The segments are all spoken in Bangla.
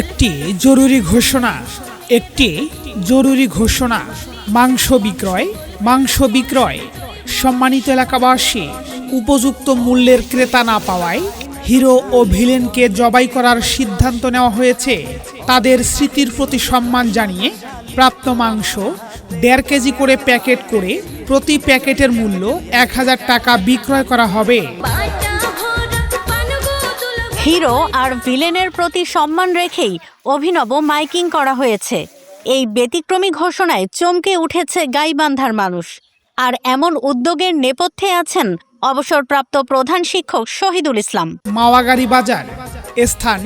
একটি জরুরি ঘোষণা, একটি জরুরি ঘোষণা, মাংস বিক্রয় মাংস বিক্রয়, সম্মানিত এলাকাবাসী, উপযুক্ত মূল্যের ক্রেতা না পাওয়ায় হিরো ও ভিলেনকে জবাই করার সিদ্ধান্ত নেওয়া হয়েছে। তাদের স্মৃতির প্রতি সম্মান জানিয়ে প্রাপ্ত মাংস দেড় কেজি করে প্যাকেট করে প্রতি প্যাকেটের মূল্য এক হাজার টাকা বিক্রয় করা হবে। হিরো আর ভিলেনের প্রতি সম্মান রেখেই অভিনব মাইকিং করা হয়েছে। এই ব্যতিক্রমী ঘোষণায় চমকে উঠেছে গাইবান্ধার মানুষ। আর এমন উদ্যোগের নেপথ্যে আছেন অবসরপ্রাপ্ত প্রধান শিক্ষক শহীদুল ইসলাম। মাওয়াগাড়ি বাজার স্থান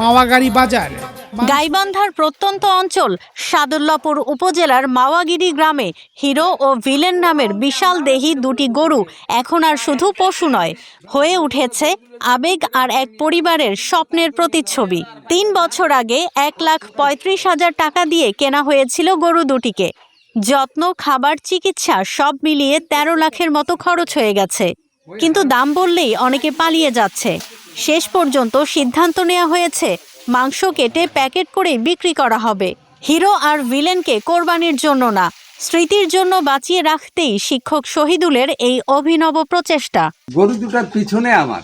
মাওয়াগাড়ি বাজার। গাইবান্ধার প্রত্যন্ত অঞ্চল সাদুল্লাপুর উপজেলার মাওয়াগিরি গ্রামে হিরো ও ভিলেন নামের বিশাল দেহি দুটি গরু এখন আর শুধু পশু নয়, হয়ে উঠেছে আবেগ আর এক পরিবারের স্বপ্নের প্রতিচ্ছবি। তিন বছর আগে এক লাখ পঁয়ত্রিশ হাজার টাকা দিয়ে কেনা হয়েছিল গরু দুটিকে। যত্ন, খাবার, চিকিৎসা সব মিলিয়ে তেরো লাখের মতো খরচ হয়ে গেছে। কিন্তু দাম বললেই অনেকে পালিয়ে যাচ্ছে। শেষ পর্যন্ত সিদ্ধান্ত নেওয়া হয়েছে মাংস কেটে প্যাকেট করে বিক্রি করা হবে। হিরো আর ভিলেনকে কোরবানির জন্য না, স্মৃতির জন্য বাঁচিয়ে রাখতেই শিক্ষক শহীদুলের এই অভিনব প্রচেষ্টা। গরু দুটার পিছনে আমার।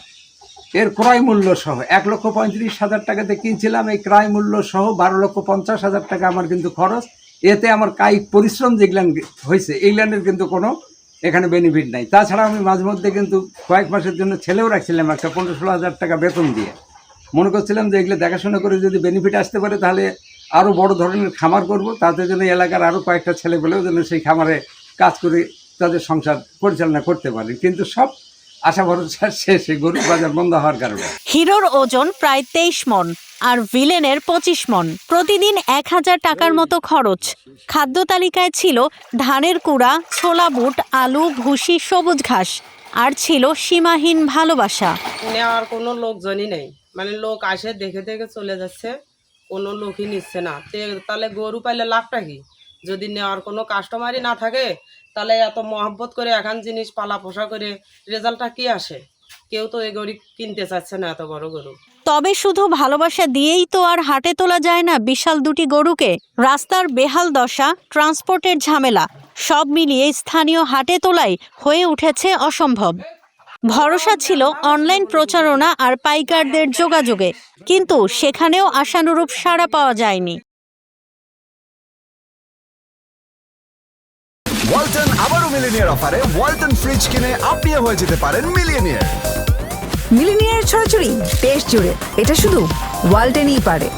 এর ক্রয় মূল্য সহ এক লক্ষ পঁয়ত্রিশ হাজার টাকাতে কিনছিলাম, এই ক্রয় মূল্য সহ বারো লক্ষ পঞ্চাশ হাজার টাকা আমার কিন্তু খরচ। এতে আমার কায়িক পরিশ্রম যেগুলান হয়েছে এইগুলানের কিন্তু কোনো এখানে বেনিফিট নাই। তাছাড়া আমি মাঝে মধ্যে কিন্তু কয়েক মাসের জন্য ছেলেও রাখছিলাম, একটা পনেরো ষোলো হাজার টাকা বেতন দিয়ে। মনে করছিলাম যে এগুলো দেখাশোনা করে যদি বেনিফিট আসতে পারে তাহলে আরও বড় ধরনের খামার করব। তাতে যেন এলাকার আরও কয়েকটা ছেলে পেলেও যেন সেই খামারে কাজ করে তাদের সংসার পরিচালনা করতে পারে। কিন্তু সব আশা ভরসা শেষে গরুর বাজার বন্ধ হওয়ার কারণে। হিরোর ওজন প্রায় তেইশ মন আর ভিলেনের পঁচিশ মন। প্রতিদিন এক হাজার টাকার মতো খরচ। খাদ্য তালিকায় ছিল ধানের কুড়া ছোলা বুট আলু ভুসি সবুজ ঘাস। আর ছিল সীমাহীন ভালোবাসা। নেওয়ার কোনো লোকজনই নেই। মানে লোক আসে, দেখে দেখে চলে যাচ্ছে। কোনো লোকই নিচ্ছে না। তাহলে গরু পাইলে লাভটা কি? যদি নেওয়ার কোনো কাস্টমারই না থাকে, তাহলে এত মহব্বত করে এখন জিনিস পালা পোষা করে রেজাল্টটা কি আসে? কেউ তো এই গরু কিনতে চাচ্ছে না, এত বড় গরু। তবে শুধু ভালোবাসা দিয়েই তো আর হাটে তোলা যায় না বিশাল দুটি গরুকে। রাস্তার বেহাল দশা ট্রান্সপোর্টের ঝামেলা, সব মিলিয়ে স্থানীয় হাটে তোলাই হয়ে উঠেছে অসম্ভব। ভরসা ছিল অনলাইন প্রচারণা আর পাইকারদের যোগাযোগে কিন্তু সেখানেও আশানুরূপ সাড়া পাওয়া যায়নি। ওয়ালটন আবারও মিলিনিয়ার অফারে ওয়ালটন ফ্রিজ কিনে আপনিও হয়ে যেতে পারেন মিলিয়নিয়ার মিলিনিয়ার ছড়াছড়ি দেশ জুড়ে এটা শুধু ওয়ালটেনই পারে।